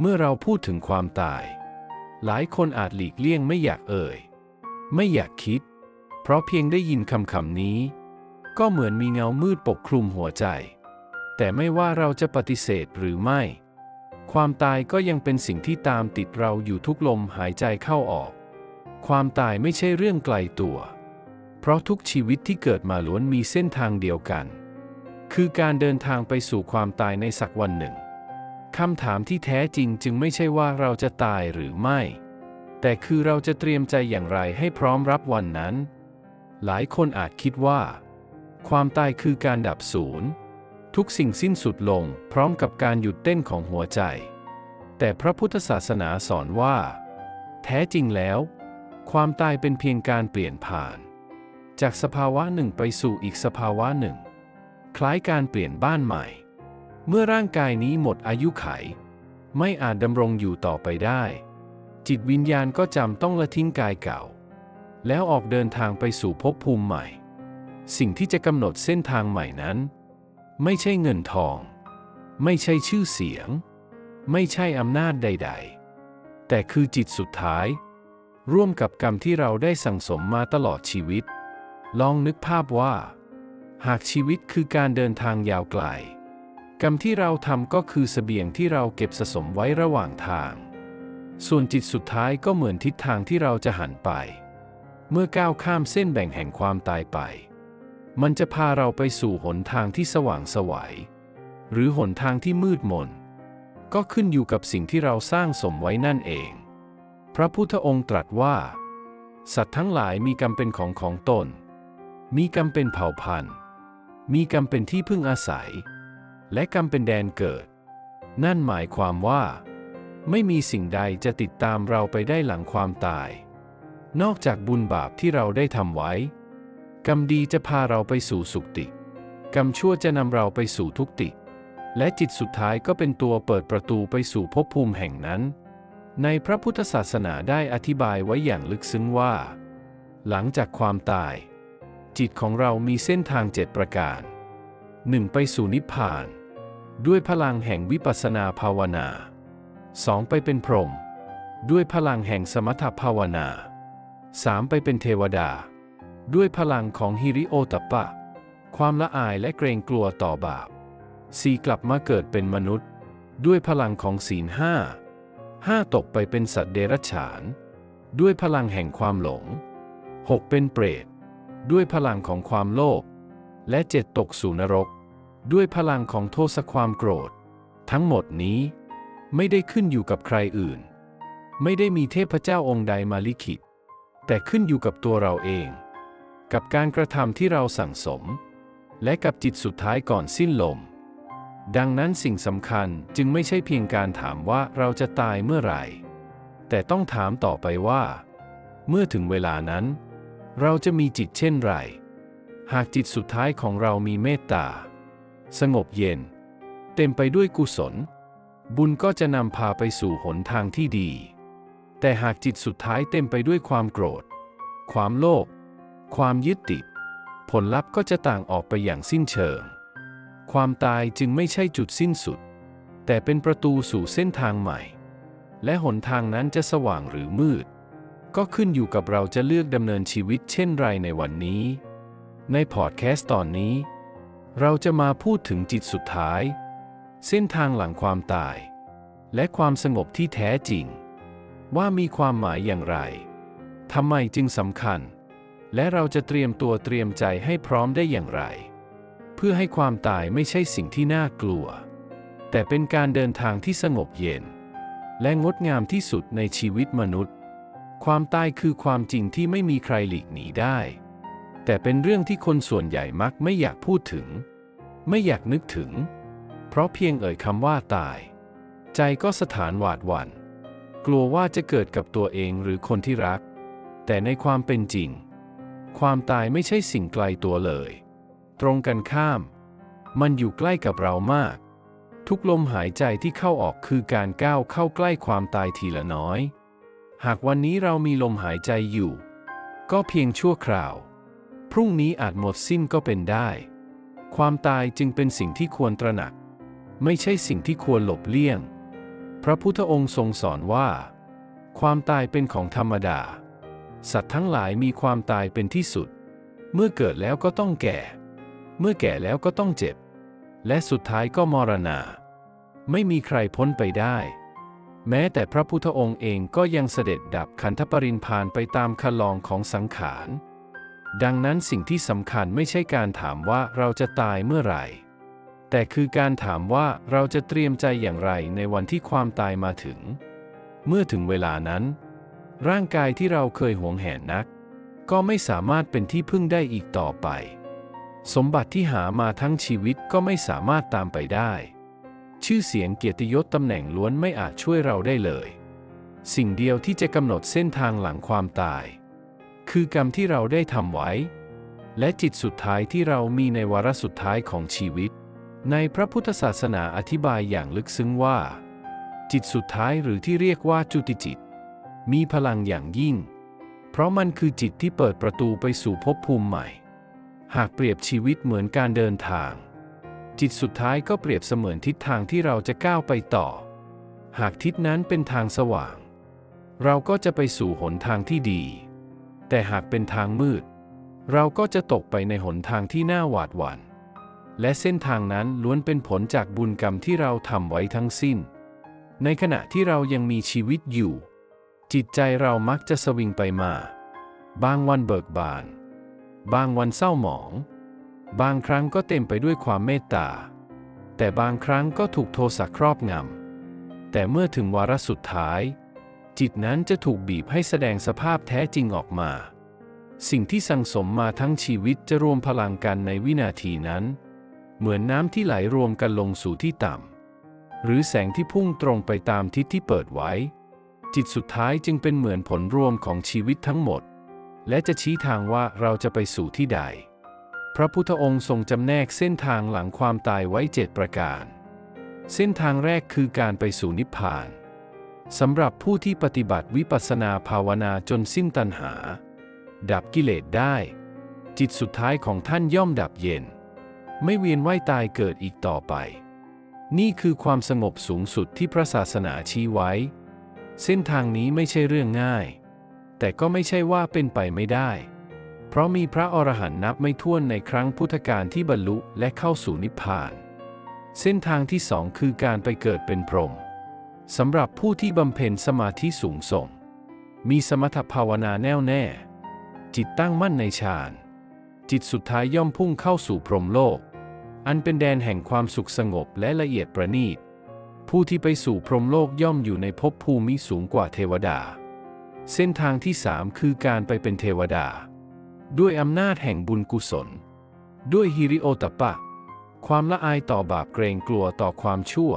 เมื่อเราพูดถึงความตาย หลายคนอาจหลีกเลี่ยงไม่อยากเอ่ย ไม่อยากคิด เพราะเพียงได้ยินคำคำนี้ ก็เหมือนมีเงามืดปกคลุมหัวใจ แต่ไม่ว่าเราจะปฏิเสธหรือไม่ ความตายก็ยังเป็นสิ่งที่ตามติดเราอยู่ทุกลมหายใจเข้าออก ความตายไม่ใช่เรื่องไกลตัว เพราะทุกชีวิตที่เกิดมาล้วนมีเส้นทางเดียวกัน คือการเดินทางไปสู่ความตายในสักวันหนึ่ง คำถามที่แท้จริงจึงไม่ใช่ว่าเราจะตายหรือไม่ แต่คือเราจะเตรียมใจอย่างไรให้พร้อมรับวันนั้น หลายคนอาจคิดว่า ความตายคือการดับศูนย์ ทุกสิ่งสิ้นสุดลงพร้อมกับการหยุดเต้นของหัวใจ แต่พระพุทธศาสนาสอนว่า แท้จริงแล้ว ความตายเป็นเพียงการเปลี่ยนผ่าน จากสภาวะหนึ่งไปสู่อีกสภาวะหนึ่ง คล้ายการเปลี่ยนบ้านใหม่ เมื่อร่างกายนี้หมดอายุไข ไม่อาจดำรงอยู่ต่อไปได้ จิตวิญญาณก็จำต้องละทิ้งกายเก่า แล้วออกเดินทางไปสู่ภพภูมิใหม่ สิ่งที่จะกำหนดเส้นทางใหม่นั้น ไม่ใช่เงินทอง ไม่ใช่ชื่อเสียง ไม่ใช่อำนาจใด ๆ แต่คือจิตสุดท้าย ร่วมกับกรรมที่เราได้สั่งสมมาตลอดชีวิต ลองนึกภาพว่า หากชีวิตคือการเดินทางยาวไกล กรรมที่เราทำก็คือเสบียงที่เราเก็บสะสมไว้ระหว่างทาง ส่วนจิตสุดท้ายก็เหมือนทิศทางที่เราจะหันไป เมื่อก้าวข้ามเส้นแบ่งแห่งความตายไป มันจะพาเราไปสู่หนทางที่สว่างสวัย หรือหนทางที่มืดมน ก็ขึ้นอยู่กับสิ่งที่เราสร้างสมไว้นั่นเอง พระพุทธองค์ตรัสว่า สัตว์ทั้งหลายมีกรรมเป็นของของตน มีกรรมเป็นเผ่าพันธุ์ มีกรรมเป็นที่พึ่งอาศัย และกรรมเป็นแดนเกิด นั่นหมายความว่า ไม่มีสิ่งใดจะติดตามเราไปได้หลังความตาย นอกจากบุญบาปที่เราได้ทำไว้ กรรมดีจะพาเราไปสู่สุคติ กรรมชั่วจะนำเราไปสู่ทุกติ และจิตสุดท้ายก็เป็นตัวเปิดประตูไปสู่ภพภูมิแห่งนั้น ในพระพุทธศาสนาได้อธิบายไว้อย่างลึกซึ้งว่า หลังจากความตาย จิตของเรามีเส้นทางเจ็ดประการ 1. ไปสู่นิพพาน ด้วยพลังแห่งวิปัสสนาภาวนา 2. ไปเป็นพรหมด้วยพลังแห่งสมถภาวนา 3. ไปเป็นเทวดา ด้วยพลังของฮิริโอตปปะ ความละอายและเกรงกลัวต่อบาป 4. กลับมาเกิดเป็นมนุษย์ ด้วยพลังของศีลห้า 5. ตกไปเป็นสัตว์เดรัจฉาน ด้วยพลังแห่งความหลง 6. เป็นเปรต ด้วยพลังของความโลภ และ 7. ตกสู่นรก ด้วยพลังของโทสะความโกรธ ทั้งหมดนี้ ไม่ได้ขึ้นอยู่กับใครอื่น ไม่ได้มีเทพเจ้าองค์ใดมาลิขิต แต่ขึ้นอยู่กับตัวเราเอง กับการกระทำที่เราสั่งสม และกับจิตสุดท้ายก่อนสิ้นลม ดังนั้นสิ่งสำคัญจึงไม่ใช่เพียงการถามว่าเราจะตายเมื่อไหร่ แต่ต้องถามต่อไปว่า เมื่อถึงเวลานั้น เราจะมีจิตเช่นไร หากจิตสุดท้ายของเรามีเมตตา สงบเย็น เต็มไปด้วยกุศล บุญก็จะนำพาไปสู่หนทางที่ดี แต่หากจิตสุดท้ายเต็มไปด้วยความโกรธ ความโลภความยึดติด ผลลัพธ์ก็จะต่างออกไปอย่างสิ้นเชิง ความตายจึงไม่ใช่จุดสิ้นสุด แต่เป็นประตูสู่เส้นทางใหม่ และหนทางนั้นจะสว่างหรือมืด ก็ขึ้นอยู่กับเราจะเลือกดำเนินชีวิตเช่นไรในวันนี้ ในพอดแคสต์ตอนนี้ เราจะมาพูดถึงจิตสุดท้าย เส้นทางหลังความตาย และความสงบที่แท้จริง ว่ามีความหมายอย่างไรทำไมจึงสำคัญ และเราจะเตรียมตัวเตรียมใจให้พร้อมได้อย่างไร เพื่อให้ความตายไม่ใช่สิ่งที่น่ากลัว แต่เป็นการเดินทางที่สงบเย็น และงดงามที่สุดในชีวิตมนุษย์ ความตายคือความจริงที่ไม่มีใครหลีกหนีได้ แต่เป็นเรื่องที่คนส่วนใหญ่มักไม่อยากพูดถึง ไม่อยากนึกถึง เพราะเพียงเอ่ยคำว่าตาย ใจก็สถานหวาดหวัน่น กลัวว่าจะเกิดกับตัวเองหรือคนที่รัก แต่ในความเป็นจริง ความตายไม่ใช่สิ่งไกลตัวเลย ตรงกันข้าม มันอยู่ใกล้กับเรามาก ทุกลมหายใจที่เข้าออกคือการก้าวเข้าใกล้ความตายทีละน้อย หากวันนี้เรามีลมหายใจอยู่ ก็เพียงชั่วคราว พรุ่งนี้อาจหมดสิ้นก็เป็นได้ ความตายจึงเป็นสิ่งที่ควรตระหนัก ไม่ใช่สิ่งที่ควรหลบเลี่ยง พระพุทธองค์ทรงสอนว่า ความตายเป็นของธรรมดา สัตว์ทั้งหลายมีความตายเป็นที่สุด เมื่อเกิดแล้วก็ต้องแก่ เมื่อแก่แล้วก็ต้องเจ็บ และสุดท้ายก็มรณา ไม่มีใครพ้นไปได้แม้แต่พระพุทธองค์เองก็ยังเสด็จดับขันธปรินพานไปตามคลองของสังขาร ดังนั้นสิ่งที่สำคัญไม่ใช่การถามว่าเราจะตายเมื่อไหร่ แต่คือการถามว่าเราจะเตรียมใจอย่างไรในวันที่ความตายมาถึง เมื่อถึงเวลานั้น ร่างกายที่เราเคยหวงแหนนัก ก็ไม่สามารถเป็นที่พึ่งได้อีกต่อไป สมบัติที่หามาทั้งชีวิตก็ไม่สามารถตามไปได้ ชื่อเสียงเกียรติยศตำแหน่งล้วนไม่อาจช่วยเราได้เลย สิ่งเดียวที่จะกำหนดเส้นทางหลังความตาย คือกรรมที่เราได้ทำไว้ และจิตสุดท้ายที่เรามีในวาระสุดท้ายของชีวิต ในพระพุทธศาสนาอธิบายอย่างลึกซึ้งว่า จิตสุดท้ายหรือที่เรียกว่าจุติจิต มีพลังอย่างยิ่ง เพราะมันคือจิตที่เปิดประตูไปสู่ภพภูมิใหม่ หากเปรียบชีวิตเหมือนการเดินทาง จิตสุดท้ายก็เปรียบเสมือนทิศทางที่เราจะก้าวไปต่อ หากทิศนั้นเป็นทางสว่าง เราก็จะไปสู่หนทางที่ดี แต่หากเป็นทางมืด เราก็จะตกไปในหนทางที่น่าหวาดหวัน่น และเส้นทางนั้นล้วนเป็นผลจากบุญกรรมที่เราทำไว้ทั้งสิ้น ในขณะที่เรายังมีชีวิตอยู่ จิตใจเรามักจะสวิงไปมา บางวันเบิกบาน บางวันเศร้าหมอง บางครั้งก็เต็มไปด้วยความเมตตา แต่บางครั้งก็ถูกโทสะครอบงำแต่เมื่อถึงวาระสุดท้าย จิตนั้นจะถูกบีบให้แสดงสภาพแท้จริงออกมา สิ่งที่สังสมมาทั้งชีวิตจะรวมพลังกันในวินาทีนั้น เหมือนน้ำที่ไหลรวมกันลงสู่ที่ต่ำหรือแสงที่พุ่งตรงไปตามทิศที่เปิดไว้ จิตสุดท้ายจึงเป็นเหมือนผลรวมของชีวิตทั้งหมด และจะชี้ทางว่าเราจะไปสู่ที่ใด พระพุทธองค์ทรงจำแนกเส้นทางหลังความตายไว้เจ็ดประการ เส้นทางแรกคือการไปสู่นิพพาน สำหรับผู้ที่ปฏิบัติวิปัสสนาภาวนาจนสิ้นตัณหา ดับกิเลสได้ จิตสุดท้ายของท่านย่อมดับเย็น ไม่เวียนว่ายตายเกิดอีกต่อไป นี่คือความสงบสูงสุดที่พระศาสนาชี้ไว้ เส้นทางนี้ไม่ใช่เรื่องง่าย แต่ก็ไม่ใช่ว่าเป็นไปไม่ได้ เพราะมีพระอรหันต์นับไม่ถ้วนในครั้งพุทธกาลที่บรรลุและเข้าสู่นิพพาน เส้นทางที่สองคือการไปเกิดเป็นพรหม สำหรับผู้ที่บำเพ็ญสมาธิสูงส่ง มีสมถภาวนาแน่วแน่ จิตตั้งมั่นในฌาน จิตสุดท้ายย่อมพุ่งเข้าสู่พรหมโลก อันเป็นแดนแห่งความสุขสงบและละเอียดประณีต ผู้ที่ไปสู่พรหมโลกย่อมอยู่ในภพภูมิสูงกว่าเทวดา เส้นทางที่สามคือการไปเป็นเทวดา ด้วยอำนาจแห่งบุญกุศล ด้วยฮิริโอตปปะความละอายต่อบาปเกรงกลัวต่อความชั่ว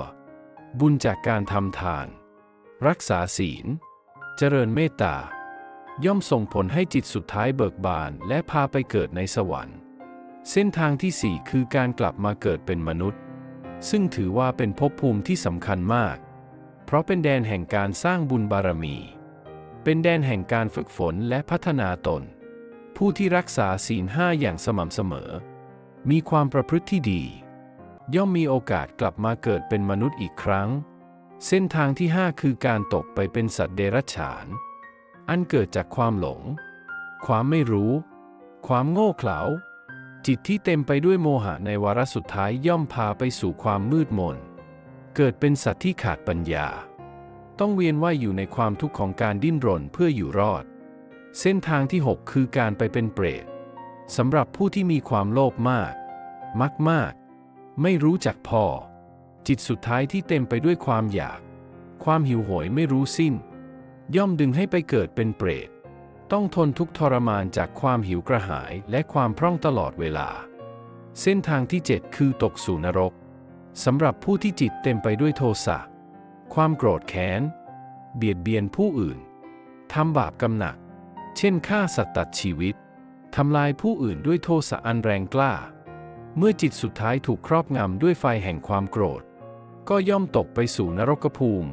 บุญจากการทำทาน รักษาศีล เจริญเมตตา ย่อมส่งผลให้จิตสุดท้ายเบิกบานและพาไปเกิดในสวรรค์ เส้นทางที่สี่คือการกลับมาเกิดเป็นมนุษย์ ซึ่งถือว่าเป็นภพภูมิที่สำคัญมาก เพราะเป็นแดนแห่งการสร้างบุญบารมี เป็นแดนแห่งการฝึกฝนและพัฒนาตน ผู้ที่รักษาศีลห้าอย่างสม่ำเสมอ มีความประพฤติที่ดี ย่อมมีโอกาสกลับมาเกิดเป็นมนุษย์อีกครั้ง เส้นทางที่ 5 คือการตกไปเป็นสัตว์เดรัจฉาน อันเกิดจากความหลง ความไม่รู้ ความโง่เขลา จิตที่เต็มไปด้วยโมหะในวาระสุดท้ายย่อมพาไปสู่ความมืดมน เกิดเป็นสัตว์ที่ขาดปัญญา ต้องเวียนว่ายอยู่ในความทุกข์ของการดิ้นรนเพื่ออยู่รอด เส้นทางที่ 6 คือการไปเป็นเปรตสำหรับผู้ที่มีความโลภมากมักมาก ไม่รู้จักพอ จิตสุดท้ายที่เต็มไปด้วยความอยาก ความหิวโหยไม่รู้สิ้น ย่อมดึงให้ไปเกิดเป็นเปรต ต้องทนทุกทรมานจากความหิวกระหายและความพร่องตลอดเวลา เส้นทางที่ 7 คือตกสู่นรกสำหรับผู้ที่จิตเต็มไปด้วยโทสะ ความโกรธแค้น เบียดเบียนผู้อื่น ทำบาปกำหนัก เช่นฆ่าสัตว์ตัดชีวิต ทำลายผู้อื่นด้วยโทสะอันแรงกล้า เมื่อจิตสุดท้ายถูกครอบงำด้วยไฟแห่งความโกรธ ก็ย่อมตกไปสู่นรกภูมิ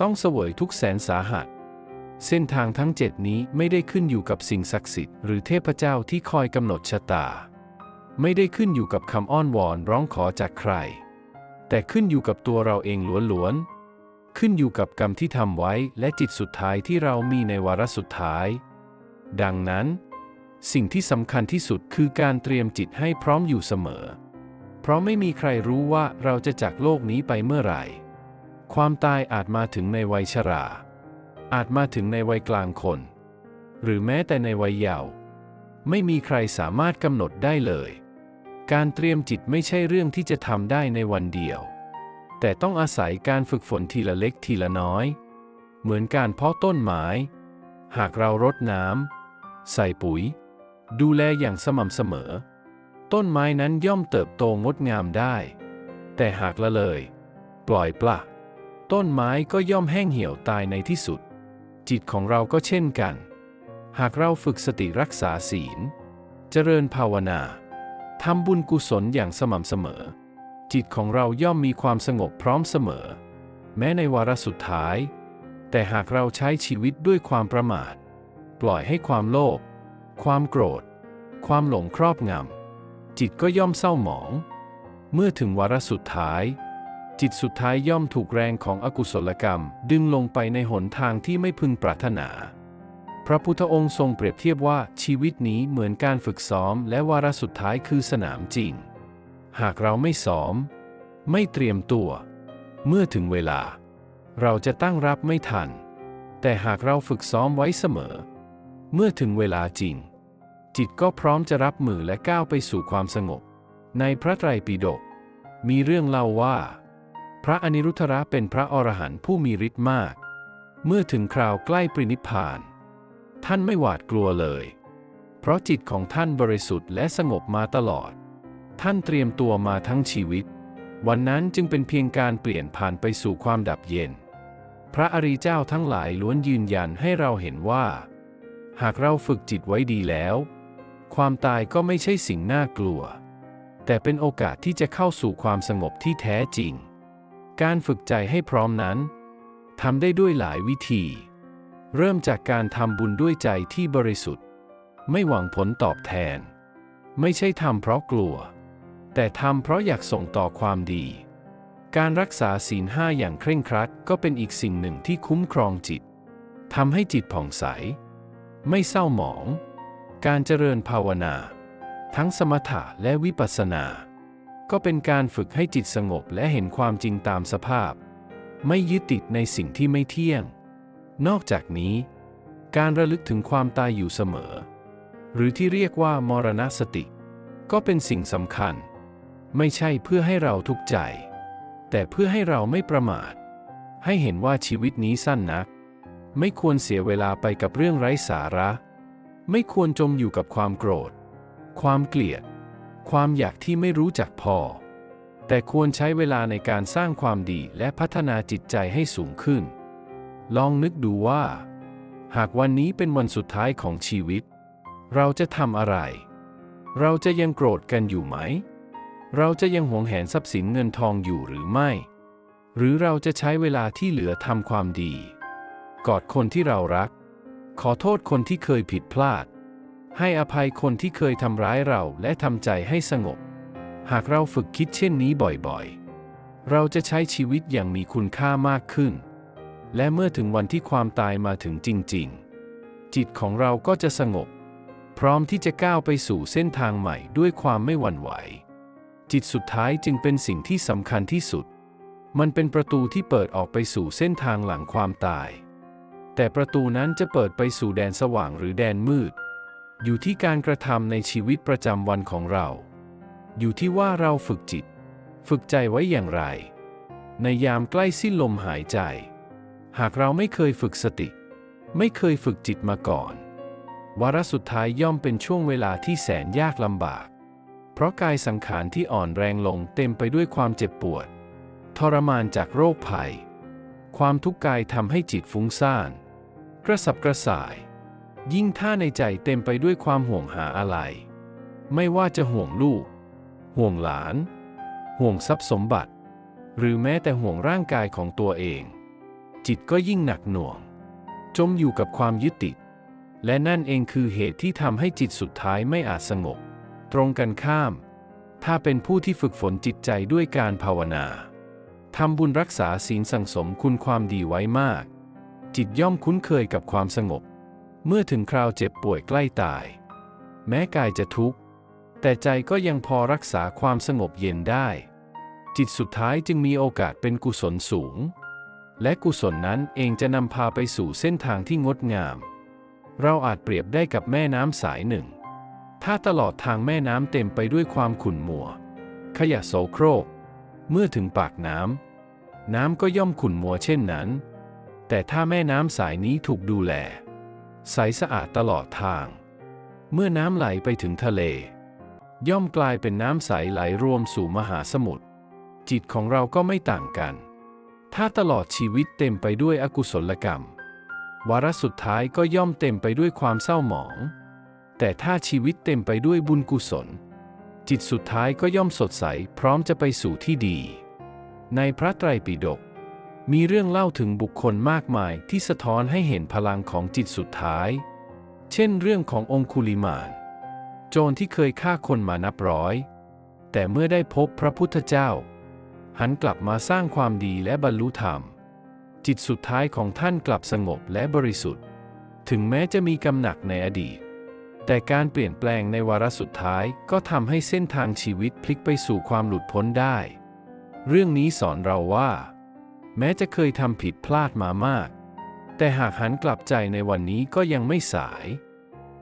ต้องเสวยทุกแสนสาหัส เส้นทางทั้งเจ็ดนี้ไม่ได้ขึ้นอยู่กับสิ่งศักดิ์สิทธิ์หรือเทพเจ้าที่คอยกำหนดชะตา ไม่ได้ขึ้นอยู่กับคำอ้อนวอนร้องขอจากใคร แต่ขึ้นอยู่กับตัวเราเองล้วนๆ ขึ้นอยู่กับกรรมที่ทำไว้และจิตสุดท้ายที่เรามีในวาระสุดท้าย ดังนั้น สิ่งที่สำคัญที่สุดคือการเตรียมจิตให้พร้อมอยู่เสมอ เพราะไม่มีใครรู้ว่าเราจะจากโลกนี้ไปเมื่อไหร่ ความตายอาจมาถึงในวัยชรา อาจมาถึงในวัยกลางคน หรือแม้แต่ในวัยเยาว์ไม่มีใครสามารถกำหนดได้เลย การเตรียมจิตไม่ใช่เรื่องที่จะทำได้ในวันเดียว แต่ต้องอาศัยการฝึกฝนทีละเล็กทีละน้อย เหมือนการเพาะต้นไม้ หากเรารดน้ำใส่ปุ๋ย ดูแลอย่างสม่ำเสมอ ต้นไม้นั้นย่อมเติบโตงดงามได้ แต่หากละเลย ปล่อยปละต้นไม้ก็ย่อมแห้งเหี่ยวตายในที่สุด จิตของเราก็เช่นกัน หากเราฝึกสติรักษาศีล เจริญภาวนาทำบุญกุศลอย่างสม่ำเสมอ จิตของเราย่อมมีความสงบพร้อมเสมอ แม้ในวาระสุดท้าย แต่หากเราใช้ชีวิตด้วยความประมาท ปล่อยให้ความโลภ ความโกรธ ความหลงครอบงำจิตก็ย่อมเศร้าหมอง เมื่อถึงวาระสุดท้าย จิตสุดท้ายย่อมถูกแรงของอกุศลกรรม ดึงลงไปในหนทางที่ไม่พึงปรารถนา พระพุทธองค์ทรงเปรียบเทียบว่าชีวิตนี้เหมือนการฝึกซ้อม และวาระสุดท้ายคือสนามจริง หากเราไม่ซ้อม ไม่เตรียมตัว เมื่อถึงเวลา เราจะตั้งรับไม่ทัน แต่หากเราฝึกซ้อมไว้เสมอเมื่อถึงเวลาจริง จิตก็พร้อมจะรับมือและก้าวไปสู่ความสงบ ในพระไตรปิฎกมีเรื่องเล่าว่า พระอนิรุทธระเป็นพระอรหันต์ผู้มีฤทธิ์มาก เมื่อถึงคราวใกล้ปรินิพพาน ท่านไม่หวาดกลัวเลย เพราะจิตของท่านบริสุทธิ์และสงบมาตลอด ท่านเตรียมตัวมาทั้งชีวิต วันนั้นจึงเป็นเพียงการเปลี่ยนผ่านไปสู่ความดับเย็น พระอริยเจ้าทั้งหลายล้วนยืนยันให้เราเห็นว่า หากเราฝึกจิตไว้ดีแล้ว ความตายก็ไม่ใช่สิ่งน่ากลัว แต่เป็นโอกาสที่จะเข้าสู่ความสงบที่แท้จริง การฝึกใจให้พร้อมนั้นทำได้ด้วยหลายวิธี เริ่มจากการทำบุญด้วยใจที่บริสุทธิ์ ไม่หวังผลตอบแทน ไม่ใช่ทำเพราะกลัว แต่ทำเพราะอยากส่งต่อความดี การรักษาศีลห้าอย่างเคร่งครัดก็เป็นอีกสิ่งหนึ่งที่คุ้มครองจิตทำให้จิตผ่องใส ไม่เศร้าหมอง การเจริญภาวนา ทั้งสมถะและวิปัสสนา ก็เป็นการฝึกให้จิตสงบและเห็นความจริงตามสภาพ ไม่ยึดติดในสิ่งที่ไม่เที่ยง นอกจากนี้ การระลึกถึงความตายอยู่เสมอ หรือที่เรียกว่ามรณสติ ก็เป็นสิ่งสำคัญ ไม่ใช่เพื่อให้เราทุกข์ใจ แต่เพื่อให้เราไม่ประมาท ให้เห็นว่าชีวิตนี้สั้นนัก ไม่ควรเสียเวลาไปกับเรื่องไร้สาระ ไม่ควรจมอยู่กับความโกรธ ความเกลียด ความอยากที่ไม่รู้จักพอ แต่ควรใช้เวลาในการสร้างความดีและพัฒนาจิตใจให้สูงขึ้น ลองนึกดูว่า หากวันนี้เป็นวันสุดท้ายของชีวิต เราจะทำอะไร เราจะยังโกรธกันอยู่ไหม เราจะยังหวงแหนทรัพย์สินเงินทองอยู่หรือไม่ หรือเราจะใช้เวลาที่เหลือทำความดี กอดคนที่เรารัก ขอโทษคนที่เคยผิดพลาด ให้อภัยคนที่เคยทำร้ายเราและทำใจให้สงบ หากเราฝึกคิดเช่นนี้บ่อยๆ เราจะใช้ชีวิตอย่างมีคุณค่ามากขึ้น และเมื่อถึงวันที่ความตายมาถึงจริงๆ จิตของเราก็จะสงบ พร้อมที่จะก้าวไปสู่เส้นทางใหม่ด้วยความไม่หวั่นไหว จิตสุดท้ายจึงเป็นสิ่งที่สำคัญที่สุด มันเป็นประตูที่เปิดออกไปสู่เส้นทางหลังความตาย แต่ประตูนั้นจะเปิดไปสู่แดนสว่างหรือแดนมืด อยู่ที่การกระทำในชีวิตประจำวันของเรา อยู่ที่ว่าเราฝึกจิต ฝึกใจไว้อย่างไร ในยามใกล้สิ้นลมหายใจ หากเราไม่เคยฝึกสติ ไม่เคยฝึกจิตมาก่อน วาระสุดท้ายย่อมเป็นช่วงเวลาที่แสนยากลำบาก เพราะกายสังขารที่อ่อนแรงลงเต็มไปด้วยความเจ็บปวด ทรมานจากโรคภัย ความทุกข์กายทำให้จิตฟุ้งซ่าน กระสับกระส่าย ยิ่งถ้าในใจเต็มไปด้วยความห่วงหาอะไร ไม่ว่าจะห่วงลูก ห่วงหลาน ห่วงทรัพย์สมบัติ หรือแม้แต่ห่วงร่างกายของตัวเอง จิตก็ยิ่งหนักหน่วง จมอยู่กับความยึดติด และนั่นเองคือเหตุที่ทำให้จิตสุดท้ายไม่อาจสงบ ตรงกันข้าม ถ้าเป็นผู้ที่ฝึกฝนจิตใจด้วยการภาวนาทำบุญรักษาศีลสังสมคุณความดีไว้มาก จิตย่อมคุ้นเคยกับความสงบ เมื่อถึงคราวเจ็บป่วยใกล้ตาย แม้กายจะทุกข์ แต่ใจก็ยังพอรักษาความสงบเย็นได้ จิตสุดท้ายจึงมีโอกาสเป็นกุศลสูง และกุศลนั้นเองจะนำพาไปสู่เส้นทางที่งดงาม เราอาจเปรียบได้กับแม่น้ำสายหนึ่ง ถ้าตลอดทางแม่น้ำเต็มไปด้วยความขุ่นมัว ขยะโสโครก เมื่อถึงปากน้ำน้ำก็ย่อมขุ่นมัวเช่นนั้น แต่ถ้าแม่น้ำสายนี้ถูกดูแล ใสสะอาดตลอดทาง เมื่อน้ำไหลไปถึงทะเล ย่อมกลายเป็นน้ำใสไหลรวมสู่มหาสมุทรจิตของเราก็ไม่ต่างกัน ถ้าตลอดชีวิตเต็มไปด้วยอกุศลกรรม วาระสุดท้ายก็ย่อมเต็มไปด้วยความเศร้าหมอง แต่ถ้าชีวิตเต็มไปด้วยบุญกุศล จิตสุดท้ายก็ย่อมสดใสพร้อมจะไปสู่ที่ดี ในพระไตรปิฎก มีเรื่องเล่าถึงบุคคลมากมายที่สะท้อนให้เห็นพลังของจิตสุดท้าย เช่นเรื่องขององคุลิมาน โจรที่เคยฆ่าคนมานับร้อย แต่เมื่อได้พบพระพุทธเจ้า หันกลับมาสร้างความดีและบรรลุธรรม จิตสุดท้ายของท่านกลับสงบและบริสุทธิ์ ถึงแม้จะมีกำหนักในอดีต แต่การเปลี่ยนแปลงในวาระสุดท้ายก็ทำให้เส้นทางชีวิตพลิกไปสู่ความหลุดพ้นได้ เรื่องนี้สอนเราว่า แม้จะเคยทำผิดพลาดมามาก แต่หากหันกลับใจในวันนี้ก็ยังไม่สาย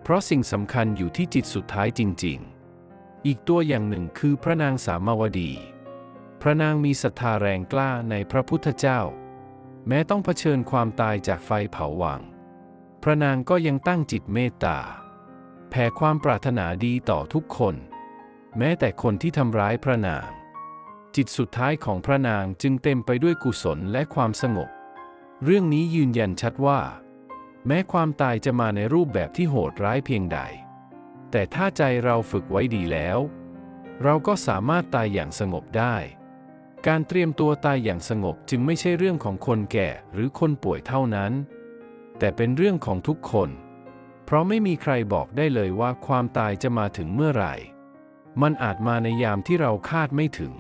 เพราะสิ่งสำคัญอยู่ที่จิตสุดท้ายจริง ๆ อีกตัวอย่างหนึ่งคือพระนางสามาวดี พระนางมีศรัทธาแรงกล้าในพระพุทธเจ้า แม้ต้องเผชิญความตายจากไฟเผาวัง พระนางก็ยังตั้งจิตเมตตา แผ่ความปรารถนาดีต่อทุกคน แม้แต่คนที่ทำร้ายพระนาง จิตสุดท้ายของพระนางจึงเต็มไปด้วยกุศลและความสงบ เรื่องนี้ยืนยันชัดว่า แม้ความตายจะมาในรูปแบบที่โหดร้ายเพียงใด แต่ถ้าใจเราฝึกไว้ดีแล้ว เราก็สามารถตายอย่างสงบได้ การเตรียมตัวตายอย่างสงบจึงไม่ใช่เรื่องของคนแก่หรือคนป่วยเท่านั้น แต่เป็นเรื่องของทุกคน เพราะไม่มีใครบอกได้เลยว่าความตายจะมาถึงเมื่อไหร่ มันอาจมาในยามที่เราคาดไม่ถึง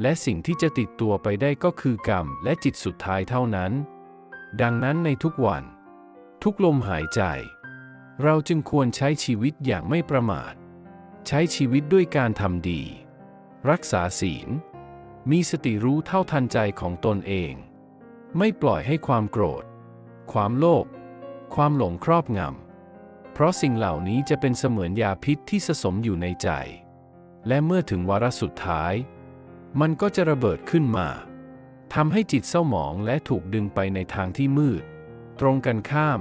และสิ่งที่จะติดตัวไปได้ก็คือกรรมและจิตสุดท้ายเท่านั้น ดังนั้นในทุกวัน ทุกลมหายใจ เราจึงควรใช้ชีวิตอย่างไม่ประมาท ใช้ชีวิตด้วยการทำดี รักษาศีล มีสติรู้เท่าทันใจของตนเอง ไม่ปล่อยให้ความโกรธ ความโลภความหลงครอบงำ เพราะสิ่งเหล่านี้จะเป็นเสมือนยาพิษที่สะสมอยู่ในใจ และเมื่อถึงวาระสุดท้าย มันก็จะระเบิดขึ้นมาทำให้จิตเศร้าหมองและถูกดึงไปในทางที่มืด ตรงกันข้าม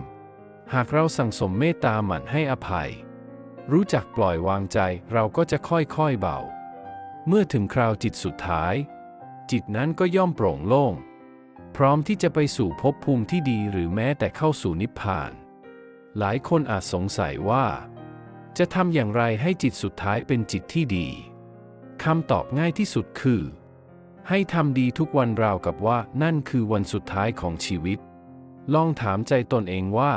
หากเราสั่งสมเมตตาหมั่นให้อภัย รู้จักปล่อยวางใจเราก็จะค่อยๆเบา เมื่อถึงคราวจิตสุดท้าย จิตนั้นก็ย่อมโปร่งโล่ง พร้อมที่จะไปสู่ภพภูมิที่ดีหรือแม้แต่เข้าสู่นิพพาน หลายคนอาจสงสัยว่า จะทำอย่างไรให้จิตสุดท้ายเป็นจิตที่ดี คำตอบง่ายที่สุดคือ ให้ทำดีทุกวันราวกับว่านั่นคือวันสุดท้ายของชีวิต ลองถามใจตนเองว่า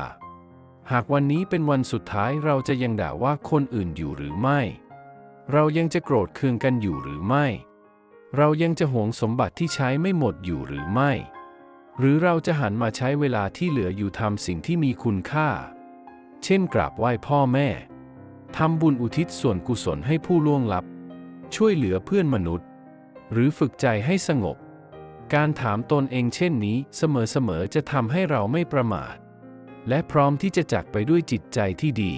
หากวันนี้เป็นวันสุดท้ายเราจะยังด่าว่าคนอื่นอยู่หรือไม่ เรายังจะโกรธเคืองกันอยู่หรือไม่ เรายังจะหวงสมบัติที่ใช้ไม่หมดอยู่หรือไม่ หรือเราจะหันมาใช้เวลาที่เหลืออยู่ทำสิ่งที่มีคุณค่า เช่นกราบไหว้พ่อแม่ทำบุญอุทิศส่วนกุศลให้ผู้ล่วงลับ ช่วยเหลือเพื่อนมนุษย์ หรือฝึกใจให้สงบ การถามตนเองเช่นนี้เสมอๆจะทำให้เราไม่ประมาท และพร้อมที่จะจักไปด้วยจิตใจที่ดี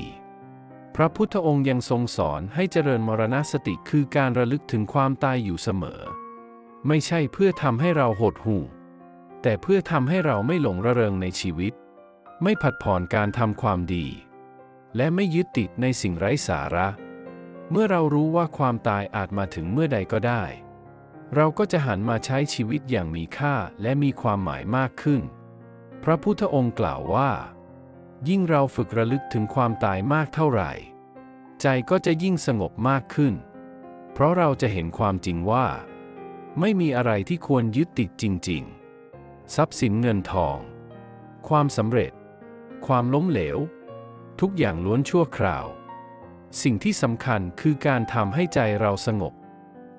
พระพุทธองค์ยังทรงสอนให้เจริญมรณสติคือการระลึกถึงความตายอยู่เสมอ ไม่ใช่เพื่อทำให้เราหดหู่ แต่เพื่อทำให้เราไม่หลงระเริงในชีวิต ไม่ผัดผ่อนการทำความดี และไม่ยึดติดในสิ่งไร้สาระ เมื่อเรารู้ว่าความตายอาจมาถึงเมื่อใดก็ได้ เราก็จะหันมาใช้ชีวิตอย่างมีค่าและมีความหมายมากขึ้น พระพุทธองค์กล่าวว่า ยิ่งเราฝึกระลึกถึงความตายมากเท่าไหร่ ใจก็จะยิ่งสงบมากขึ้น เพราะเราจะเห็นความจริงว่า ไม่มีอะไรที่ควรยึดติดจริง ๆ ทรัพย์สินเงินทอง ความสำเร็จ ความล้มเหลว ทุกอย่างล้วนชั่วคราว สิ่งที่สำคัญคือการทำให้ใจเราสงบ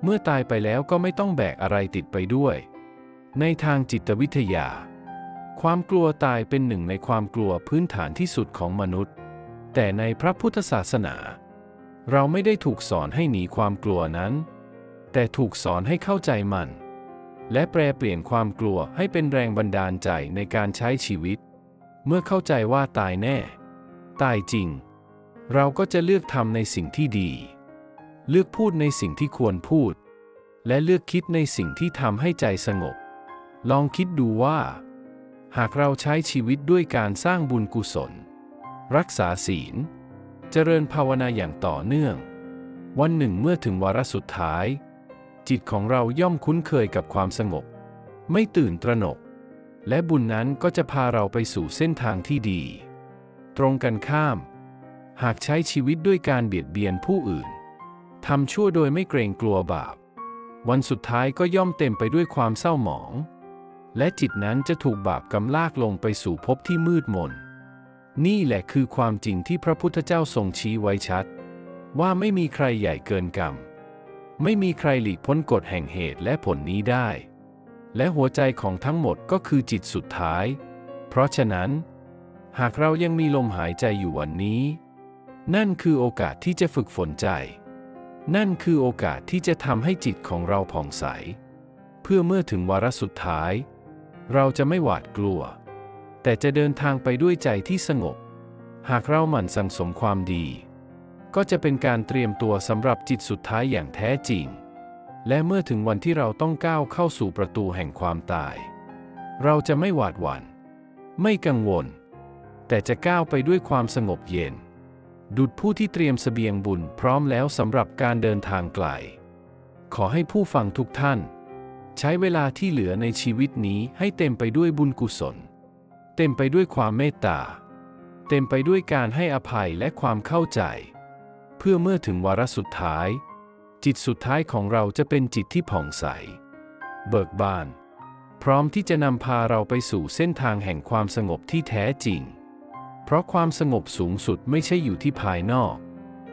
เมื่อตายไปแล้วก็ไม่ต้องแบกอะไรติดไปด้วย ในทางจิตวิทยา ความกลัวตายเป็นหนึ่งในความกลัวพื้นฐานที่สุดของมนุษย์ แต่ในพระพุทธศาสนา เราไม่ได้ถูกสอนให้หนีความกลัวนั้น แต่ถูกสอนให้เข้าใจมัน และแปลเปลี่ยนความกลัวให้เป็นแรงบันดาลใจในการใช้ชีวิต เมื่อเข้าใจว่าตายแน่ ตายจริง เราก็จะเลือกทำในสิ่งที่ดี เลือกพูดในสิ่งที่ควรพูด และเลือกคิดในสิ่งที่ทำให้ใจสงบ ลองคิดดูว่า หากเราใช้ชีวิตด้วยการสร้างบุญกุศล รักษาศีล เจริญภาวนาอย่างต่อเนื่อง วันหนึ่งเมื่อถึงวาระสุดท้าย จิตของเราย่อมคุ้นเคยกับความสงบ ไม่ตื่นตระหนก และบุญนั้นก็จะพาเราไปสู่เส้นทางที่ดี ตรงกันข้าม หากใช้ชีวิตด้วยการเบียดเบียนผู้อื่นทำชั่วโดยไม่เกรงกลัวบาป วันสุดท้ายก็ย่อมเต็มไปด้วยความเศร้าหมอง และจิตนั้นจะถูกบาปกำลากลงไปสู่ภพที่มืดมน นี่แหละคือความจริงที่พระพุทธเจ้าทรงชี้ไว้ชัด ว่าไม่มีใครใหญ่เกินกรรม ไม่มีใครหลีกพ้นกฎแห่งเหตุและผลนี้ได้ และหัวใจของทั้งหมดก็คือจิตสุดท้าย เพราะฉะนั้น หากเรายังมีลมหายใจอยู่วันนี้ นั่นคือโอกาสที่จะฝึกฝนใจ นั่นคือโอกาสที่จะทำให้จิตของเราผ่องใส เพื่อเมื่อถึงวาระสุดท้าย เราจะไม่หวาดกลัว แต่จะเดินทางไปด้วยใจที่สงบ หากเราหมั่นสั่งสมความดี ก็จะเป็นการเตรียมตัวสำหรับจิตสุดท้ายอย่างแท้จริง และเมื่อถึงวันที่เราต้องก้าวเข้าสู่ประตูแห่งความตาย เราจะไม่หวาดหวัน่น ไม่กังวล แต่จะก้าวไปด้วยความสงบเย็น ดุดผู้ที่เตรียมเสบียงบุญพร้อมแล้วสำหรับการเดินทางไกล ขอให้ผู้ฟังทุกท่าน ใช้เวลาที่เหลือในชีวิตนี้ให้เต็มไปด้วยบุญกุศล เต็มไปด้วยความเมตตา เต็มไปด้วยการให้อภัยและความเข้าใจ เพื่อเมื่อถึงวาระสุดท้าย จิตสุดท้ายของเราจะเป็นจิตที่ผ่องใส เบิกบาน พร้อมที่จะนำพาเราไปสู่เส้นทางแห่งความสงบที่แท้จริง เพราะความสงบสูงสุดไม่ใช่อยู่ที่ภายนอก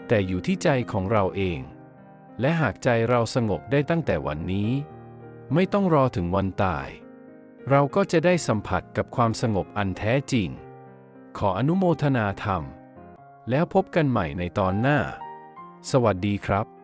แต่อยู่ที่ใจของเราเอง และหากใจเราสงบได้ตั้งแต่วันนี้ ไม่ต้องรอถึงวันตาย เราก็จะได้สัมผัสกับความสงบอันแท้จริง ขออนุโมทนาธรรม แล้วพบกันใหม่ในตอนหน้า สวัสดีครับ